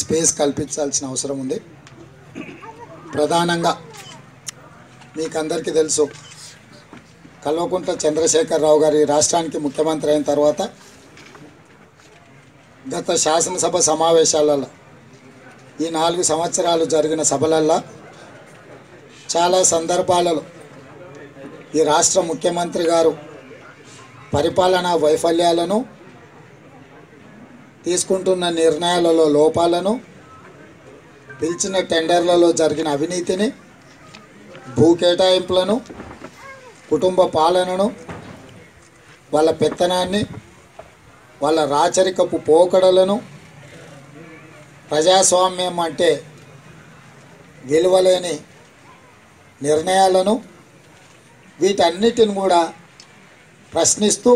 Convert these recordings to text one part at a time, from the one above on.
Space కల్పించాల్సిన అవసరం ఉంది. ప్రధానంగా మీకు అందరికీ తెలుసు కల్వకుంట్ల చంద్రశేఖరరావు గారి రాష్ట్రానికి ముఖ్యమంత్రి అయిన తర్వాత గత శాసనసభ సమావేశాలలో ఈ నాలుగు సంవత్సరాలు జరిగిన సభలల్లో చాలా సందర్భాలలో ఈ రాష్ట్ర ముఖ్యమంత్రి గారు పరిపాలనా వైఫల్యాలను తీసుకుంటున్న నిర్ణయాలలో లోపాలను పిలిచిన టెండర్లలో జరిగిన అవినీతిని భూ కేటాయింపులను కుటుంబ పాలనను వాళ్ళ పెత్తనాన్ని వాళ్ళ రాచరికపు పోకడలను ప్రజాస్వామ్యం అంటే విలువలేని నిర్ణయాలను వీటన్నిటిని కూడా ప్రశ్నిస్తూ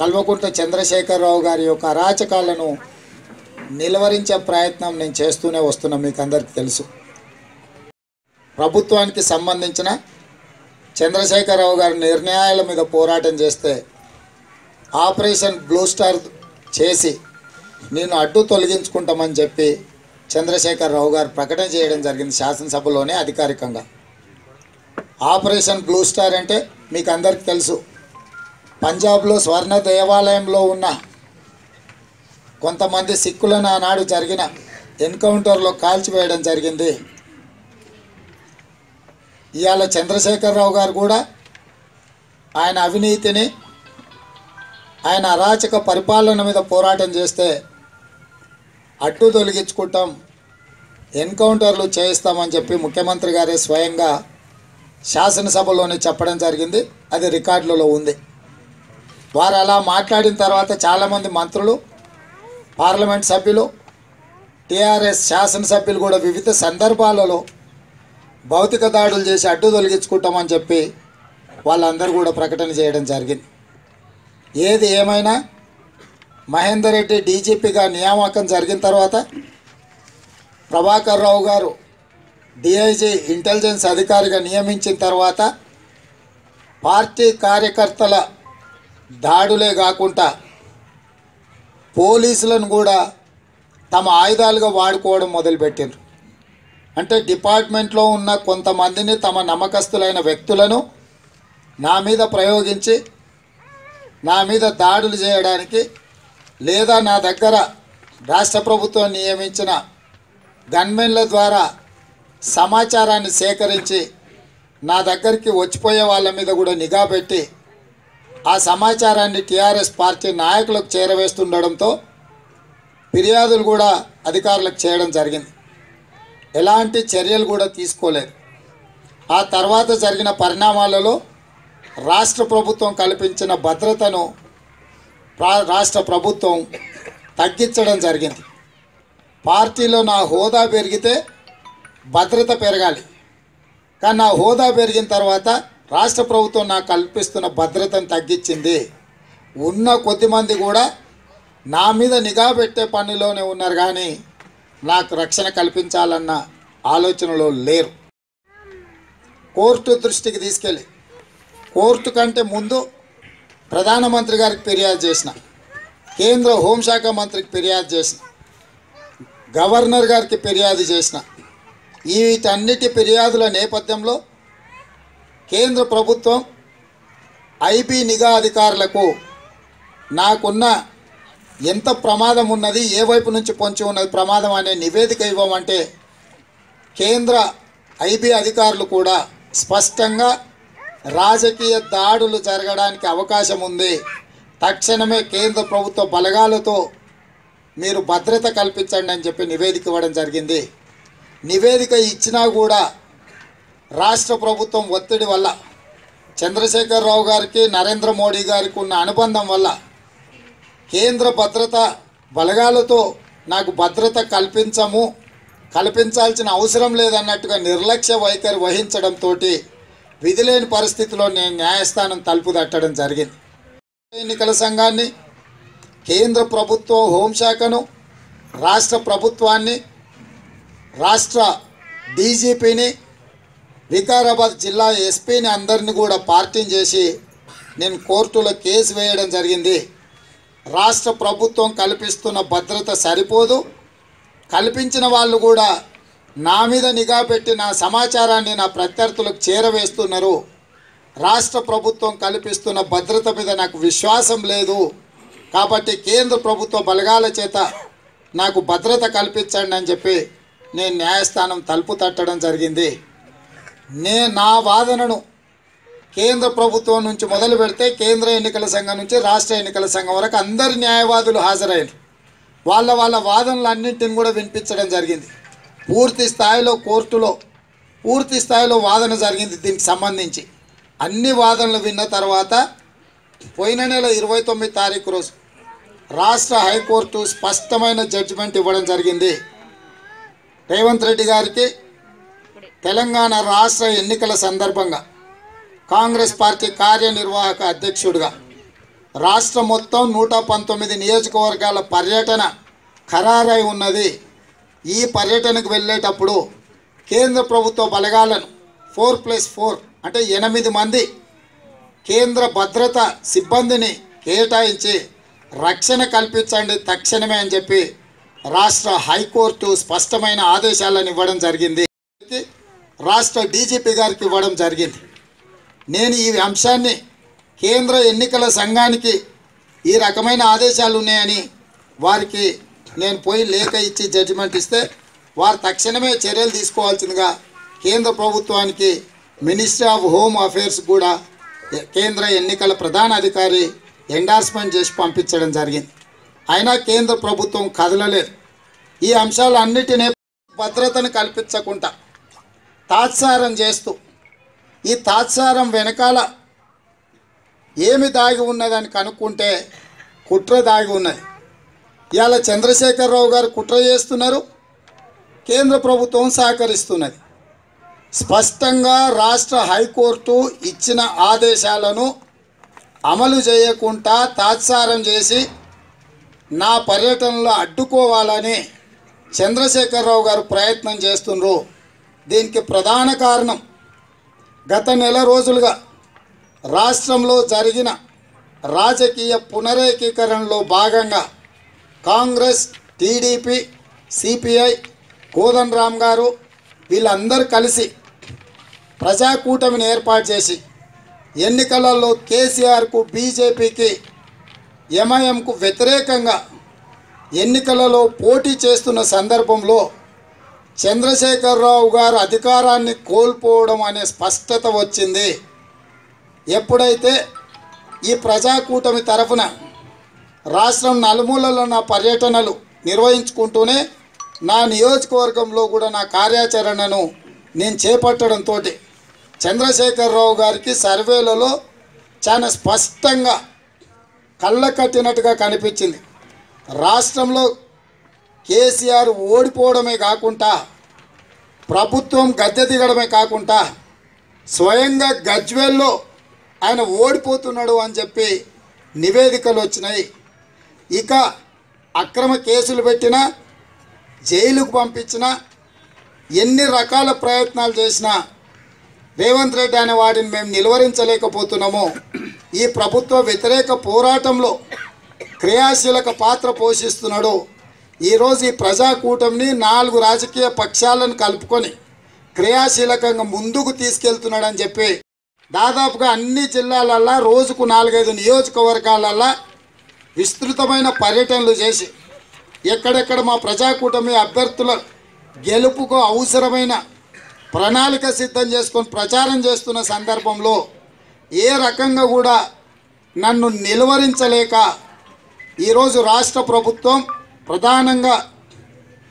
కల్వకుంట్ల చంద్రశేఖరరావు గారి యొక్క అరాచకాలను నిలువరించే ప్రయత్నం నేను చేస్తూనే వస్తున్నా మీకు అందరికీ తెలుసు. ప్రభుత్వానికి సంబంధించిన చంద్రశేఖరరావు గారి నిర్ణయాల మీద పోరాటం చేస్తే ఆపరేషన్ బ్లూ స్టార్ చేసి నేను అడ్డు తొలగించుకుంటామని చెప్పి చంద్రశేఖరరావు గారు ప్రకటన చేయడం జరిగింది శాసనసభలోనే అధికారికంగా. ఆపరేషన్ బ్లూ స్టార్ అంటే మీకు అందరికీ తెలుసు. పంజాబ్లో స్వర్ణ దేవాలయంలో ఉన్న కొంతమంది సిక్కులను ఆనాడు జరిగిన ఎన్కౌంటర్లో కాల్చివేయడం జరిగింది. ఇవాళ చంద్రశేఖరరావు గారు కూడా ఆయన అవినీతిని ఆయన అరాచక పరిపాలన మీద పోరాటం చేస్తే అడ్డు తొలగించుకుంటాం ఎన్కౌంటర్లు చేయిస్తామని చెప్పి ముఖ్యమంత్రి గారే స్వయంగా శాసనసభలోనే చెప్పడం జరిగింది. అది రికార్డులలో ఉంది. వారు అలా మాట్లాడిన తర్వాత చాలామంది మంత్రులు పార్లమెంట్ సభ్యులు టీఆర్ఎస్ శాసనసభ్యులు కూడా వివిధ సందర్భాలలో భౌతిక దాడులు చేసి అడ్డు తొలగించుకుంటామని చెప్పి వాళ్ళందరూ కూడా ప్రకటన చేయడం జరిగింది. ఏది ఏమైనా మహేందర్ రెడ్డి డీజీపీగా నియామకం జరిగిన తర్వాత ప్రభాకర్ రావు గారు డిఐజీ ఇంటెలిజెన్స్ అధికారిగా నియమించిన తర్వాత పార్టీ కార్యకర్తల దాడులే కాకుండా పోలీసులను కూడా తమ ఆయుధాలుగా వాడుకోవడం మొదలుపెట్టారు అంటే డిపార్ట్మెంట్లో ఉన్న కొంతమందిని తమ నమ్మకస్తులైన వ్యక్తులను నా మీద ప్రయోగించి నా మీద దాడులు చేయడానికి లేదా నా దగ్గర రాష్ట్ర ప్రభుత్వం నియమించిన గన్మెన్ల ద్వారా సమాచారాన్ని సేకరించి నా దగ్గరికి వచ్చిపోయే వాళ్ళ మీద కూడా నిఘా పెట్టి ఆ సమాచారాన్ని టీఆర్ఎస్ పార్టీ నాయకులకు చేరవేస్తుండడంతో ఫిర్యాదులు కూడా అధికారులకు చేయడం జరిగింది. ఎలాంటి చర్యలు కూడా తీసుకోలేదు. ఆ తర్వాత జరిగిన పరిణామాలలో రాష్ట్ర ప్రభుత్వం కల్పించిన భద్రతను రాష్ట్ర ప్రభుత్వం తగ్గించడం జరిగింది. పార్టీలో నా హోదా పెరిగితే భద్రత పెరగాలి. కానీ నా హోదా పెరిగిన తర్వాత రాష్ట్ర ప్రభుత్వం నాకు కల్పిస్తున్న భద్రతను తగ్గించింది. ఉన్న కొద్దిమంది కూడా నా మీద నిఘా పెట్టే పనిలోనే ఉన్నారు కానీ నాకు రక్షణ కల్పించాలన్న ఆలోచనలో లేరు. కోర్టు దృష్టికి తీసుకెళ్ళి కోర్టు కంటే ముందు ప్రధానమంత్రి గారికి ఫిర్యాదు చేసిన కేంద్ర హోంశాఖ మంత్రికి ఫిర్యాదు చేసిన గవర్నర్ గారికి ఫిర్యాదు చేసిన వీటన్నిటి ఫిర్యాదుల నేపథ్యంలో కేంద్ర ప్రభుత్వం ఐబీ నిఘా అధికారులకు నాకున్న ఎంత ప్రమాదం ఉన్నది ఏ వైపు నుంచి పొంచి ఉన్నది ప్రమాదం అనే నివేదిక ఇవ్వమంటే కేంద్ర ఐబీ అధికారులు కూడా స్పష్టంగా రాజకీయ దాడులు జరగడానికి అవకాశం ఉంది. తక్షణమే కేంద్ర ప్రభుత్వ బలగాలతో మీరు భద్రత కల్పించండి అని చెప్పి నివేదిక ఇవ్వడం జరిగింది. నివేదిక ఇచ్చినా కూడా రాష్ట్ర ప్రభుత్వం ఒత్తిడి వల్ల చంద్రశేఖరరావు గారికి నరేంద్ర మోడీ గారికి ఉన్న అనుబంధం వల్ల కేంద్ర భద్రత బలగాలతో నాకు భద్రత కల్పించము కల్పించాల్సిన అవసరం లేదన్నట్టుగా నిర్లక్ష్య వైఖరి వహించడంతో విధిలేని పరిస్థితిలో నేను న్యాయస్థానం తలుపు తట్టడం జరిగింది. ఎన్నికల సంఘాన్ని కేంద్ర ప్రభుత్వ హోంశాఖను రాష్ట్ర ప్రభుత్వాన్ని రాష్ట్ర డీజీపీని వికారాబాద్ జిల్లా ఎస్పీని అందరిని కూడా పార్టీని చేసి నేను కోర్టులో కేసు వేయడం జరిగింది. రాష్ట్ర ప్రభుత్వం కల్పిస్తున్న భద్రత సరిపోదు. కల్పించిన వాళ్ళు కూడా నా మీద నిఘా పెట్టి నా సమాచారాన్ని నా ప్రత్యర్థులకు చేరవేస్తున్నారు. రాష్ట్ర ప్రభుత్వం కల్పిస్తున్న భద్రత మీద నాకు విశ్వాసం లేదు. కాబట్టి కేంద్ర ప్రభుత్వ బలగాల చేత నాకు భద్రత కల్పించండి అని చెప్పి నేను న్యాయస్థానం తలుపు తట్టడం జరిగింది. నే నా వాదనను కేంద్ర ప్రభుత్వం నుంచి మొదలు పెడితే కేంద్ర ఎన్నికల సంఘం నుంచి రాష్ట్ర ఎన్నికల సంఘం వరకు అందరు న్యాయవాదులు హాజరయ్యారు. వాళ్ళ వాళ్ళ వాదనలు అన్నింటిని కూడా వినిపించడం జరిగింది. పూర్తి స్థాయిలో కోర్టులో పూర్తి స్థాయిలో వాదన జరిగింది దీనికి సంబంధించి. అన్ని వాదనలు విన్న తర్వాత పోయిన నెల ఇరవై తొమ్మిది తారీఖు రోజు రాష్ట్ర హైకోర్టు స్పష్టమైన జడ్జిమెంట్ ఇవ్వడం జరిగింది. రేవంత్ రెడ్డి గారికి తెలంగాణ రాష్ట్ర ఎన్నికల సందర్భంగా కాంగ్రెస్ పార్టీ కార్యనిర్వాహక అధ్యక్షుడిగా రాష్ట్ర మొత్తం నూట పంతొమ్మిది నియోజకవర్గాల పర్యటన ఖరారై ఉన్నది. ఈ పర్యటనకు వెళ్ళేటప్పుడు కేంద్ర ప్రభుత్వ బలగాలను ఫోర్ ప్లస్ ఫోర్ అంటే ఎనిమిది మంది కేంద్ర భద్రత సిబ్బందిని కేటాయించి రక్షణ కల్పించండి తక్షణమే అని చెప్పి రాష్ట్ర హైకోర్టు స్పష్టమైన ఆదేశాలను ఇవ్వడం జరిగింది. రాష్ట్ర డీజీపీ గారికి ఇవ్వడం జరిగింది. నేను ఈ అంశాన్ని కేంద్ర ఎన్నికల సంఘానికి ఈ రకమైన ఆదేశాలు ఉన్నాయని వారికి నేను పోయి లేఖ ఇచ్చి జడ్జిమెంట్ ఇస్తే వారు తక్షణమే చర్యలు తీసుకోవాల్సిందిగా కేంద్ర ప్రభుత్వానికి మినిస్ట్రీ ఆఫ్ హోమ్ అఫైర్స్ కూడా కేంద్ర ఎన్నికల ప్రధాన అధికారి ఎండార్స్మెంట్ చేసి పంపించడం జరిగింది. అయినా కేంద్ర ప్రభుత్వం కదలలేదు. ఈ అంశాలన్నిటినీ భద్రతను కల్పించకుండా తాత్సారం చేస్తూ ఈ తాత్సారం వెనకాల ఏమి దాగి ఉన్నదని కనుక్కుంటే కుట్ర దాగి ఉన్నది. ఇవాళ చంద్రశేఖరరావు గారు కుట్ర చేస్తున్నారు కేంద్ర ప్రభుత్వం సహకరిస్తున్నది. స్పష్టంగా రాష్ట్ర హైకోర్టు ఇచ్చిన ఆదేశాలను అమలు చేయకుండా తాత్సారం చేసి నా పర్యటనలో అడ్డుకోవాలని చంద్రశేఖరరావు గారు ప్రయత్నం చేస్తున్నారు దీనికి ప్రధాన కారణం గత నెల రోజులుగా రాష్ట్రంలో జరిగిన రాజకీయ పునరేకీకరణలో భాగంగా కాంగ్రెస్ టీడీపీ సిపిఐ కోదన్ రామ్ గారు వీళ్ళందరూ కలిసి ప్రజాకూటమిని ఏర్పాటు చేసి ఎన్నికలలో కేసీఆర్కు బీజేపీకి ఎంఐఎంకు వ్యతిరేకంగా ఎన్నికలలో పోటీ చేస్తున్న సందర్భంలో చంద్రశేఖరరావు గారు అధికారాన్ని కోల్పోవడం అనే స్పష్టత వచ్చింది. ఎప్పుడైతే ఈ ప్రజాకూటమి తరఫున రాష్ట్రం నలుమూలలో నా పర్యటనలు నిర్వహించుకుంటూనే నా నియోజకవర్గంలో కూడా నా కార్యాచరణను నేను చేపట్టడంతో చంద్రశేఖరరావు గారికి సర్వేలలో చాలా స్పష్టంగా కళ్ళ కట్టినట్టుగా కనిపించింది. రాష్ట్రంలో కేసీఆర్ ఓడిపోవడమే కాకుండా ప్రభుత్వం గద్దె దిగడమే కాకుండా స్వయంగా గజ్వేల్లో ఆయన ఓడిపోతున్నాడు అని చెప్పి నివేదికలు వచ్చినాయి. ఇక అక్రమ కేసులు పెట్టినా జైలుకు పంపించినా ఎన్ని రకాల ప్రయత్నాలు చేసినా రేవంత్ రెడ్డి అనే వాడిని మేము నిలువరించలేకపోతున్నాము. ఈ ప్రభుత్వ వ్యతిరేక పోరాటంలో క్రియాశీలక పాత్ర పోషిస్తున్నాడు ఈరోజు ఈ ప్రజాకూటమిని నాలుగు రాజకీయ పక్షాలను కలుపుకొని క్రియాశీలకంగా ముందుకు తీసుకెళ్తున్నాడని చెప్పి దాదాపుగా అన్ని జిల్లాలల్లో రోజుకు నాలుగైదు నియోజకవర్గాలల్లో విస్తృతమైన పర్యటనలు చేసి ఎక్కడెక్కడ మా ప్రజాకూటమి అభ్యర్థుల గెలుపుకు అవసరమైన ప్రణాళిక సిద్ధం చేసుకొని ప్రచారం చేస్తున్న సందర్భంలో ఏ రకంగా కూడా నన్ను నిలువరించలేక ఈరోజు రాష్ట్ర ప్రభుత్వం ప్రధానంగా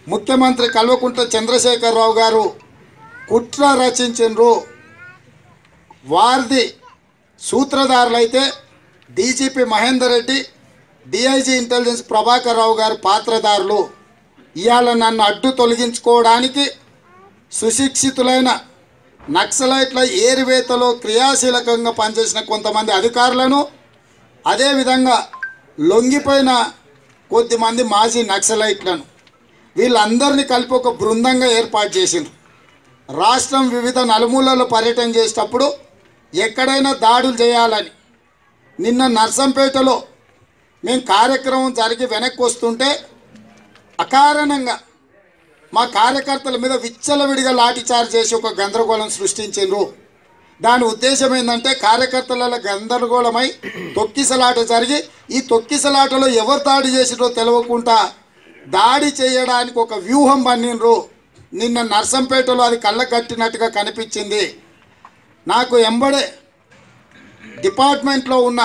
ముఖ్యమంత్రి కల్వకుంట్ల చంద్రశేఖరరావు గారు కుట్ర రచించిండ్రు వారిది సూత్రధారులైతే DGP Mahender Reddy DIG intelligence Prabhakar Rao గారు పాత్రధారులు. ఇవాళ నన్ను అడ్డు తొలగించుకోవడానికి సుశిక్షితులైన నక్సలైట్ల ఏరివేతలో క్రియాశీలకంగా పనిచేసిన కొంతమంది అధికారులను అదేవిధంగా లొంగిపోయిన కొద్దిమంది మాజీ నక్సలైట్లను వీళ్ళందరినీ కలిపి ఒక బృందంగా ఏర్పాటు చేసిండ్రు. రాష్ట్రం వివిధ నలుమూలలో పర్యటన చేసేటప్పుడు ఎక్కడైనా దాడులు చేయాలని నిన్న నర్సంపేటలో మేము కార్యక్రమం జరిగి వెనక్కి వస్తుంటే అకారణంగా మా కార్యకర్తల మీద విచ్చలవిడిగా లాఠీచార్జ్ చేసి ఒక గందరగోళం సృష్టించిండ్రు. దాని ఉద్దేశం ఏంటంటే కార్యకర్తలలో గందరగోళమై తొక్కిసలాట జరిగి ఈ తొక్కిసలాటలో ఎవరు దాడి చేసిరో తెలియకుండా దాడి చేయడానికి ఒక వ్యూహం పన్నిండ్రు నిన్న నర్సంపేటలో అది కళ్ళ కట్టినట్టుగా కనిపించింది. నాకు ఎంబడే డిపార్ట్మెంట్లో ఉన్న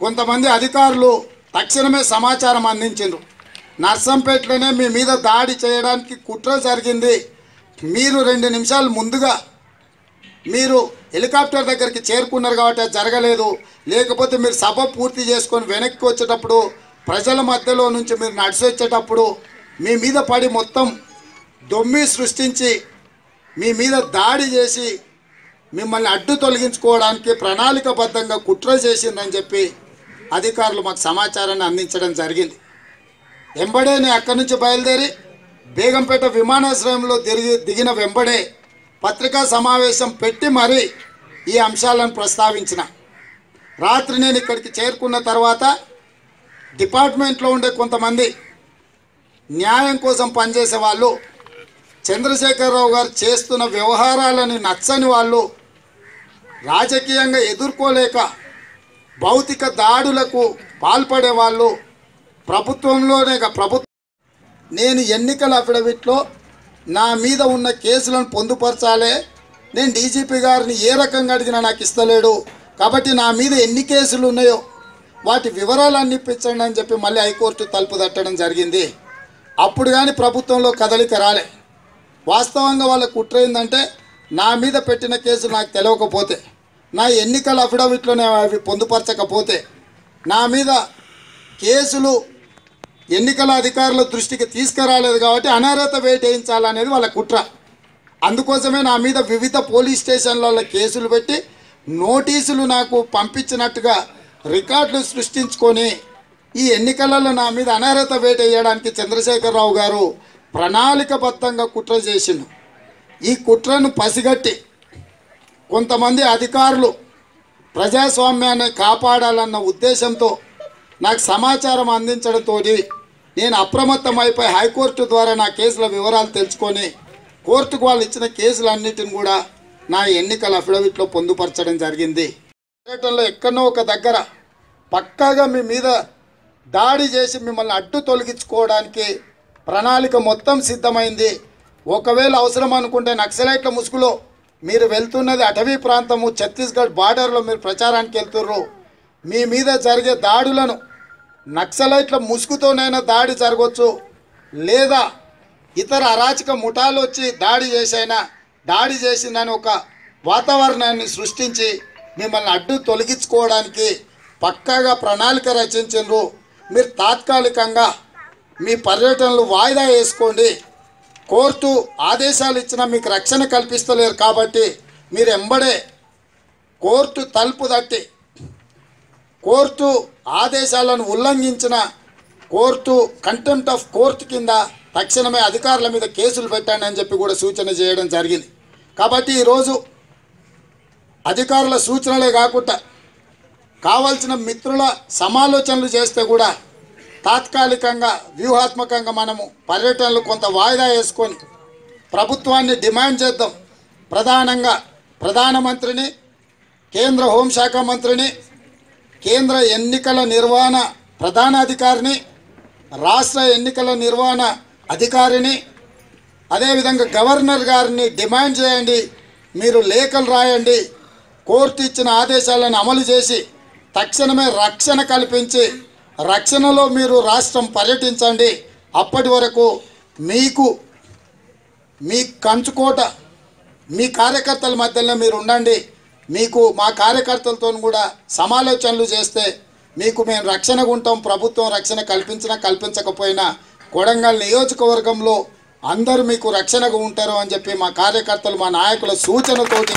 కొంతమంది అధికారులు తక్షణమే సమాచారం అందించారు నర్సంపేటలోనే మీ మీద దాడి చేయడానికి కుట్ర జరిగింది. మీరు రెండు నిమిషాలు ముందుగా మీరు హెలికాప్టర్ దగ్గరికి చేరుకున్నారు కాబట్టి అది జరగలేదు. లేకపోతే మీరు సభ పూర్తి చేసుకొని వెనక్కి వచ్చేటప్పుడు ప్రజల మధ్యలో నుంచి మీరు నడిచి వచ్చేటప్పుడు మీ మీద పడి మొత్తం దొమ్మి సృష్టించి మీ మీద దాడి చేసి మిమ్మల్ని అడ్డు తొలగించుకోవడానికి ప్రణాళికబద్ధంగా కుట్ర చేసిందని చెప్పి అధికారులు మాకు సమాచారాన్ని అందించడం జరిగింది. వెంబడే నేను అక్కడి నుంచి బయలుదేరి బేగంపేట విమానాశ్రయంలో తిరిగి దిగిన వెంబడే పత్రికా సమావేశం పెట్టి మరీ ఈ అంశాలను ప్రస్తావించిన. రాత్రి నేను ఇక్కడికి చేరుకున్న తర్వాత డిపార్ట్మెంట్లో ఉండే కొంతమంది న్యాయం కోసం పనిచేసే వాళ్ళు చంద్రశేఖరరావు గారు చేస్తున్న వ్యవహారాలని నచ్చని వాళ్ళు రాజకీయంగా ఎదుర్కోలేక భౌతిక దాడులకు పాల్పడే వాళ్ళు ప్రభుత్వంలోనే ప్రభుత్వం. నేను ఎన్నికల అఫిడవిట్లో నా మీద ఉన్న కేసులను పొందుపరచాలే. నేను డీజీపీ గారిని ఏ రకంగా అడిగినా నాకు ఇస్తలేడు. కాబట్టి నా మీద ఎన్ని కేసులు ఉన్నాయో వాటి వివరాలన్నీ ఇప్పించండి అని చెప్పి మళ్ళీ హైకోర్టు తలుపు తట్టడం జరిగింది. అప్పుడు కానీ ప్రభుత్వంలో కదలిక రాలే. వాస్తవంగా వాళ్ళ కుట్ర ఏంటంటే నా మీద పెట్టిన కేసు నాకు తెలియకపోతే నా ఎన్నికల అఫిడవిట్లోనే అవి పొందుపరచకపోతే నా మీద కేసులు ఎన్నికల అధికారుల దృష్టికి తీసుకురాలేదు కాబట్టి అనర్హత వేటేయించాలనేది వాళ్ళ కుట్ర. అందుకోసమే నా మీద వివిధ పోలీస్ స్టేషన్లలో కేసులు పెట్టి నోటీసులు నాకు పంపించినట్టుగా రికార్డులు సృష్టించుకొని ఈ ఎన్నికలలో నా మీద అనర్హత వేటేయడానికి చంద్రశేఖరరావు గారు ప్రణాళికబద్ధంగా కుట్ర చేసిండు. ఈ కుట్రను పసిగట్టి కొంతమంది అధికారులు ప్రజాస్వామ్యాన్ని కాపాడాలన్న ఉద్దేశంతో నాకు సమాచారం అందించడంతో నేను అప్రమత్తం అయిపోయి హైకోర్టు ద్వారా నా కేసుల వివరాలు తెలుసుకొని కోర్టుకు వాళ్ళు ఇచ్చిన కేసులన్నిటిని కూడా నా ఎన్నికల అఫిడవిట్లో పొందుపరచడం జరిగింది. పర్యటనలో ఎక్కడో ఒక దగ్గర పక్కాగా మీ మీద దాడి చేసి మిమ్మల్ని అడ్డు తొలగించుకోవడానికి ప్రణాళిక మొత్తం సిద్ధమైంది. ఒకవేళ అవసరం అనుకుంటే నక్సలైట్ల ముసుగులో మీరు వెళ్తున్నది అటవీ ప్రాంతము ఛత్తీస్గఢ్ బార్డర్లో మీరు ప్రచారానికి వెళ్తుర్రు. మీ మీద జరిగే దాడులను నక్సలైట్ల ముసుగుతోనైనా దాడి జరగవచ్చు లేదా ఇతర అరాచక ముఠాలు వచ్చి దాడి చేసైనా దాడి చేసిందని ఒక వాతావరణాన్ని సృష్టించి మిమ్మల్ని అడ్డు తొలగించుకోవడానికి పక్కాగా ప్రణాళిక రచించారు మీరు తాత్కాలికంగా మీ పర్యటనలు వాయిదా వేసుకోండి. కోర్టు ఆదేశాలు ఇచ్చినా మీకు రక్షణ కల్పిస్తలేరు కాబట్టి మీరు ఎంబడే కోర్టు తలుపు తట్టి కోర్టు ఆదేశాలను ఉల్లంఘించిన కోర్టు కంటెంప్ట్ ఆఫ్ కోర్టు కింద తక్షణమే అధికారుల మీద కేసులు పెట్టండి అని చెప్పి కూడా సూచన చేయడం జరిగింది. కాబట్టి ఈరోజు అధికారుల సూచనలే కాకుండా కావాల్సిన మిత్రుల సమాలోచనలు చేస్తే కూడా తాత్కాలికంగా వ్యూహాత్మకంగా మనము పర్యటనలు కొంత వాయిదా వేసుకొని ప్రభుత్వాన్ని డిమాండ్ చేద్దాం. ప్రధానంగా ప్రధానమంత్రిని కేంద్ర హోంశాఖ మంత్రిని కేంద్ర ఎన్నికల నిర్వహణ ప్రధానాధికారిని రాష్ట్ర ఎన్నికల నిర్వహణ అధికారిని అదేవిధంగా గవర్నర్ గారిని డిమాండ్ చేయండి మీరు లేఖలు రాయండి కోర్టు ఇచ్చిన ఆదేశాలను అమలు చేసి తక్షణమే రక్షణ కల్పించి రక్షణలో మీరు రాష్ట్రం పర్యటించండి. అప్పటి వరకు మీకు మీ కంచుకోట మీ కార్యకర్తల మధ్యలో మీరు ఉండండి. మీకు మా కార్యకర్తలతో కూడా సమాలోచనలు చేస్తే మీకు మేము రక్షణగా ఉంటాం ప్రభుత్వం రక్షణ కల్పించినా కల్పించకపోయినా కొడంగల్ నియోజకవర్గంలో అందరూ మీకు రక్షణగా ఉంటారు అని చెప్పి మా కార్యకర్తలు మా నాయకుల సూచనతోటి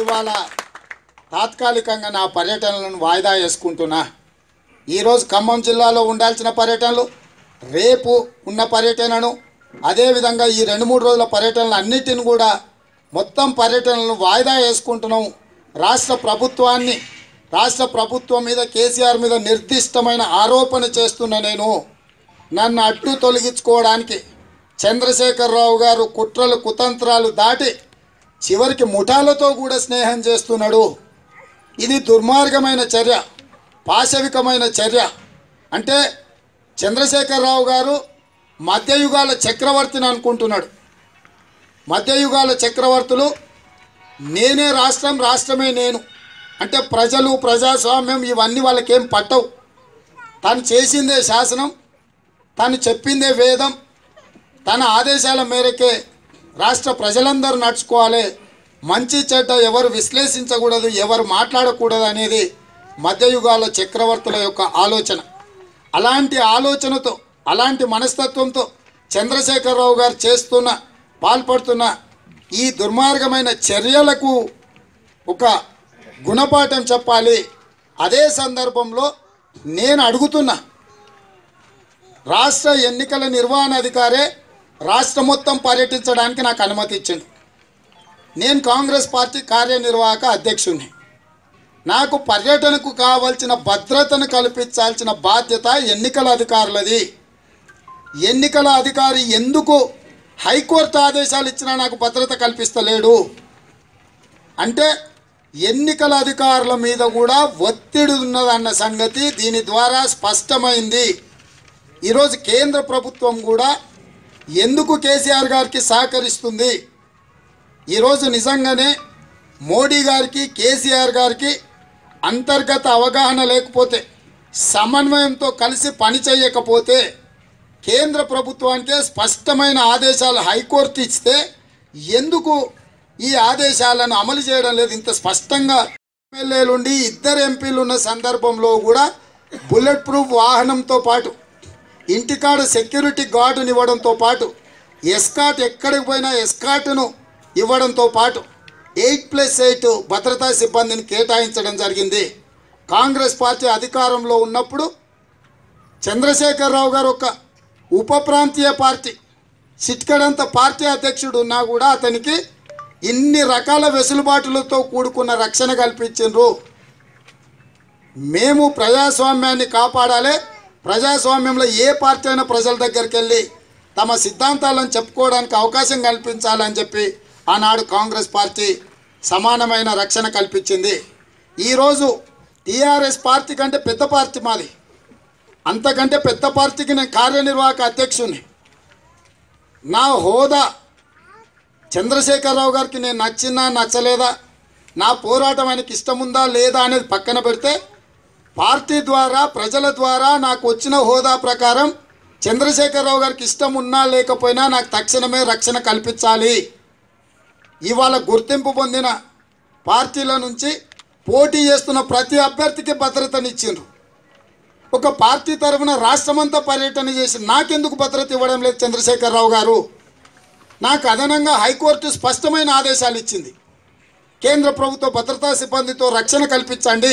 ఇవాళ తాత్కాలికంగా నా పర్యటనలను వాయిదా వేసుకుంటున్నా. ఈరోజు ఖమ్మం జిల్లాలో ఉండాల్సిన పర్యటనలు రేపు ఉన్న పర్యటనను అదేవిధంగా ఈ రెండు మూడు రోజుల పర్యటనలు అన్నిటిని కూడా మొత్తం పర్యటనలను వాయిదా వేసుకుంటున్నాం. రాష్ట్ర ప్రభుత్వాన్ని రాష్ట్ర ప్రభుత్వం మీద కేసీఆర్ మీద నిర్దిష్టమైన ఆరోపణ చేస్తున్న నేను నన్ను అట్టు తొలగించుకోవడానికి చంద్రశేఖరరావు గారు కుట్రలు కుతంత్రాలు దాటి చివరికి ముఠాలతో కూడా స్నేహం చేస్తున్నాడు. ఇది దుర్మార్గమైన చర్య పాశవికమైన చర్య. అంటే చంద్రశేఖరరావు గారు మధ్యయుగాల చక్రవర్తిని అనుకుంటున్నాడు. మధ్యయుగాల చక్రవర్తులు నేనే రాష్ట్రం రాష్ట్రమే నేను. అంటే ప్రజలు ప్రజాస్వామ్యం ఇవన్నీ వాళ్ళకేం పట్టవు. తను చేసిందే శాసనం తను చెప్పిందే వేదం తన ఆదేశాల మేరకే రాష్ట్ర ప్రజలందరూ నడుచుకోవాలి. మంచి చెడ్డ ఎవరు విశ్లేషించకూడదు ఎవరు మాట్లాడకూడదు అనేది మధ్యయుగాల చక్రవర్తుల యొక్క ఆలోచన. అలాంటి ఆలోచనతో అలాంటి మనస్తత్వంతో చంద్రశేఖరరావు గారు చేస్తున్న పాల్పడుతున్న ఈ దుర్మార్గమైన చర్యలకు ఒక గుణపాఠం చెప్పాలి. అదే సందర్భంలో నేను అడుగుతున్నా రాష్ట్ర ఎన్నికల నిర్వహణ అధికారే రాష్ట్ర మొత్తం పర్యటించడానికి నాకు అనుమతి ఇచ్చింది. నేను కాంగ్రెస్ పార్టీ కార్యనిర్వాహక అధ్యక్షుడిని నాకు పర్యటనకు కావాల్సిన భద్రతను కల్పించాల్సిన బాధ్యత ఎన్నికల అధికారులది. ఎన్నికల అధికారి ఎందుకు హైకోర్టు ఆదేశాలు ఇచ్చినా నాకు భద్రత కల్పిస్తలేడు. అంటే ఎన్నికల అధికారుల మీద కూడా ఒత్తిడి ఉన్నదన్న సంగతి దీని ద్వారా స్పష్టమైంది. ఈరోజు కేంద్ర ప్రభుత్వం కూడా ఎందుకు కేసీఆర్ గారికి సహకరిస్తుంది? ఈరోజు నిజంగానే మోడీ గారికి కేసీఆర్ గారికి అంతర్గత అవగాహన లేకపోతే సమన్వయంతో కలిసి పని చేయకపోతే కేంద్ర ప్రభుత్వానికే స్పష్టమైన ఆదేశాలు హైకోర్టు ఇస్తే ఎందుకు ఈ ఆదేశాలను అమలు చేయడం లేదు? ఇంత స్పష్టంగా ఎమ్మెల్యేలుండి ఇద్దరు ఎంపీలు ఉన్న సందర్భంలో కూడా బుల్లెట్ ప్రూఫ్ వాహనంతో పాటు ఇంటికాడ సెక్యూరిటీ గార్డును ఇవ్వడంతో పాటు ఎస్కాట్ ఎక్కడికి పోయినా ఎస్కాట్ను ఇవ్వడంతో పాటు ఎయిట్ ప్లస్ ఎయిట్ భద్రతా సిబ్బందిని కేటాయించడం జరిగింది. కాంగ్రెస్ పార్టీ అధికారంలో ఉన్నప్పుడు చంద్రశేఖరరావు గారు ఒక ఉప ప్రాంతీయ పార్టీ. చిట్కడంత పార్టీ అధ్యక్షుడు ఉన్నా కూడా అతనికి ఇన్ని రకాల వెసులుబాటులతో కూడుకున్న రక్షణ కల్పించిండ్రు. మేము ప్రజాస్వామ్యాన్ని కాపాడాలి. ప్రజాస్వామ్యంలో ఏ పార్టీ అయినా ప్రజల దగ్గరికి వెళ్ళి తమ సిద్ధాంతాలను చెప్పుకోవడానికి అవకాశం కల్పించాలని చెప్పి ఆనాడు కాంగ్రెస్ పార్టీ సమానమైన రక్షణ కల్పించింది. ఈరోజు టీఆర్ఎస్ పార్టీ కంటే పెద్ద పార్టీ మాది. అంతకంటే పెద్ద పార్టీకి నేను కార్యనిర్వాహక అధ్యక్షుని. నా హోదా చంద్రశేఖరరావు గారికి నేను నచ్చినా నచ్చలేదా? నా పోరాటం ఆయనకి ఇష్టం ఉందా లేదా అనేది పక్కన పెడితే పార్టీ ద్వారా ప్రజల ద్వారా నాకు వచ్చిన హోదా ప్రకారం చంద్రశేఖరరావు గారికి ఇష్టం ఉన్నా లేకపోయినా నాకు తక్షణమే రక్షణ కల్పించాలి. ఇవాళ గుర్తింపు పొందిన పార్టీల నుంచి పోటీ చేస్తున్న ప్రతి అభ్యర్థికి భద్రతనిచ్చిండ్రు. ఒక పార్టీ తరఫున రాష్ట్రమంతా పర్యటన చేసి నాకెందుకు భద్రత ఇవ్వడం లేదు చంద్రశేఖరరావు గారు? నాకు అదనంగా హైకోర్టు స్పష్టమైన ఆదేశాలు ఇచ్చింది. కేంద్ర ప్రభుత్వ భద్రతా సిబ్బందితో రక్షణ కల్పించండి.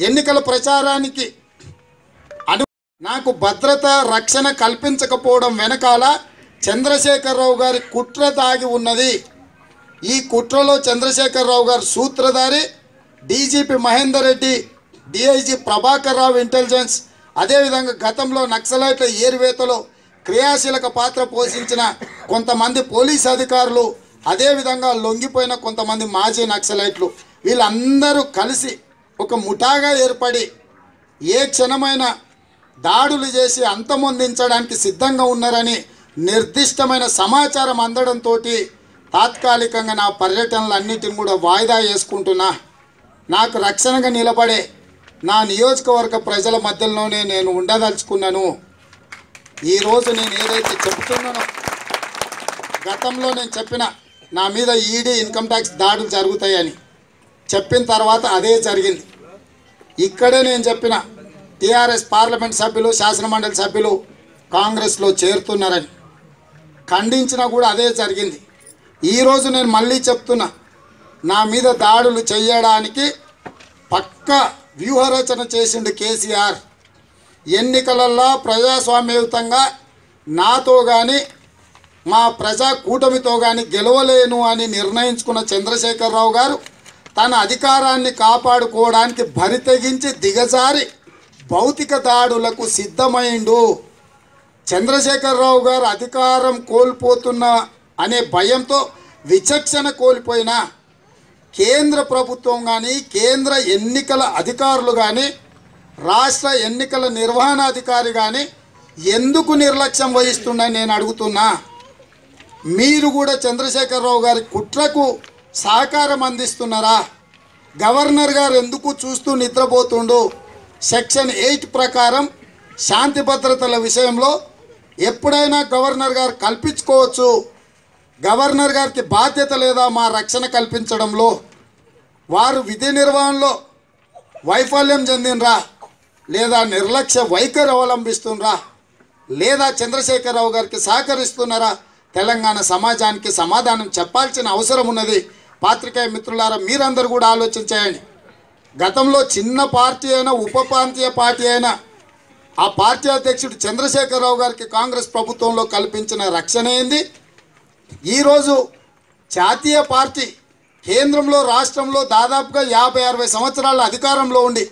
ఎన్నికల ప్రచారానికి అను నాకు భద్రత రక్షణ కల్పించకపోవడం వెనకాల చంద్రశేఖరరావు గారి కుట్ర తాగి ఉన్నది. ఈ కుట్రలో చంద్రశేఖరరావు గారు సూత్రధారి DGP Mahender Reddy DIG Prabhakar Rao intelligence అదేవిధంగా గతంలో నక్సలైట్ల ఏరివేతలో క్రియాశీలక పాత్ర పోషించిన కొంతమంది పోలీస్ అధికారులు అదేవిధంగా లొంగిపోయిన కొంతమంది మాజీ నక్సలైట్లు వీళ్ళందరూ కలిసి ఒక ముఠాగా ఏర్పడి ఏ క్షణమైన దాడులు చేసి అంతమొందించడానికి సిద్ధంగా ఉన్నారని నిర్దిష్టమైన సమాచారం అందడంతో తాత్కాలికంగా నా పర్యటనలన్నిటిని కూడా వాయిదా వేసుకుంటున్నా. నాకు రక్షణగా నిలబడే నా నియోజకవర్గ ప్రజల మధ్యలోనే నేను ఉండదలుచుకున్నాను. ఈరోజు నేను ఏదైతే చెప్తున్నానో గతంలో నేను చెప్పిన నా మీద ఈడీ ఇన్కమ్ ట్యాక్స్ దాడులు జరుగుతాయని చెప్పిన తర్వాత అదే జరిగింది. ఇక్కడే నేను చెప్పిన టీఆర్ఎస్ పార్లమెంట్ సభ్యులు శాసనమండలి సభ్యులు కాంగ్రెస్లో చేరుతున్నారని. ఖండించినా కూడా అదే జరిగింది. ఈరోజు నేను మళ్ళీ చెప్తున్నా నా మీద దాడులు చేయడానికి పక్కా వ్యూహరచన చేసిండు కేసీఆర్. ఎన్నికలలో ప్రజాస్వామ్యయుతంగా నాతో కానీ మా ప్రజా కూటమితో కానీ గెలవలేను అని నిర్ణయించుకున్న చంద్రశేఖరరావు గారు తన అధికారాన్ని కాపాడుకోవడానికి బరి తెగించి దిగజారి భౌతిక దాడులకు సిద్ధమైండు. చంద్రశేఖరరావు గారు అధికారం కోల్పోతున్న అనే భయంతో విచక్షణ కోల్పోయిన కేంద్ర ప్రభుత్వం కానీ కేంద్ర ఎన్నికల అధికారులు కానీ రాష్ట్ర ఎన్నికల నిర్వహణ అధికారి కానీ ఎందుకు నిర్లక్ష్యం వహిస్తుండని నేను అడుగుతున్నా. మీరు కూడా చంద్రశేఖరరావు గారి కుట్రకు సహకారం అందిస్తున్నారా? గవర్నర్ గారు ఎందుకు చూస్తూ నిద్రపోతుండు? సెక్షన్ ఎయిట్ ప్రకారం శాంతి భద్రతల విషయంలో ఎప్పుడైనా గవర్నర్ గారు కల్పించుకోవచ్చు? గవర్నర్ గారికి బాధ్యత లేదా మా రక్షణ కల్పించడంలో వారు విధి నిర్వహణలో వైఫల్యం చెందినరా లేదా నిర్లక్ష్య వైఖరి అవలంబిస్తుండ్రా లేదా చంద్రశేఖరరావు గారికి సహకరిస్తున్నారా తెలంగాణ సమాజానికి సమాధానం చెప్పాల్సిన అవసరం ఉన్నది. పాత్రికేయ మిత్రులారా మీరందరూ కూడా ఆలోచన చేయండి గతంలో చిన్న పార్టీ అయినా ఉప ప్రాంతీయ పార్టీ అయినా ఆ పార్టీ అధ్యక్షుడు చంద్రశేఖరరావు గారికి కాంగ్రెస్ ప్రభుత్వంలో కల్పించిన రక్షణ ఏంది? ఈరోజు జాతీయ పార్టీ కేంద్రంలో రాష్ట్రంలో దాదాపుగా యాభై అరవై సంవత్సరాల అధికారంలో ఉండి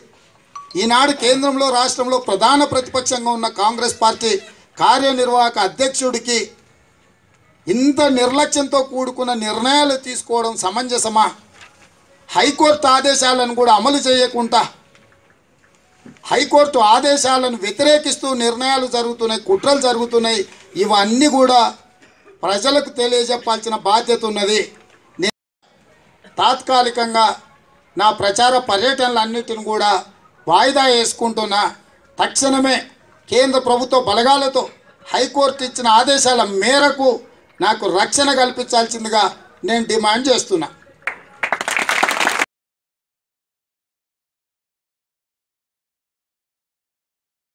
ఈనాడు కేంద్రంలో రాష్ట్రంలో ప్రధాన ప్రతిపక్షంగా ఉన్న కాంగ్రెస్ పార్టీ కార్యనిర్వాహక అధ్యక్షుడికి ఇంత నిర్లక్ష్యంతో కూడుకున్న నిర్ణయాలు తీసుకోవడం సమంజసమా? హైకోర్టు ఆదేశాలను కూడా అమలు చేయకుండా హైకోర్టు ఆదేశాలను వ్యతిరేకిస్తూ నిర్ణయాలు జరుగుతున్నాయి కుట్రలు జరుగుతున్నాయి ఇవన్నీ కూడా ప్రజలకు తెలియజెప్పాల్సిన బాధ్యత ఉన్నది. నేను తాత్కాలికంగా నా ప్రచార పర్యటనలన్నిటిని కూడా వాయిదా వేసుకుంటున్నా తక్షణమే కేంద్ర ప్రభుత్వ బలగాలతో హైకోర్టు ఇచ్చిన ఆదేశాల మేరకు నాకు రక్షణ కల్పించాల్సిందిగా నేను డిమాండ్ చేస్తున్నా.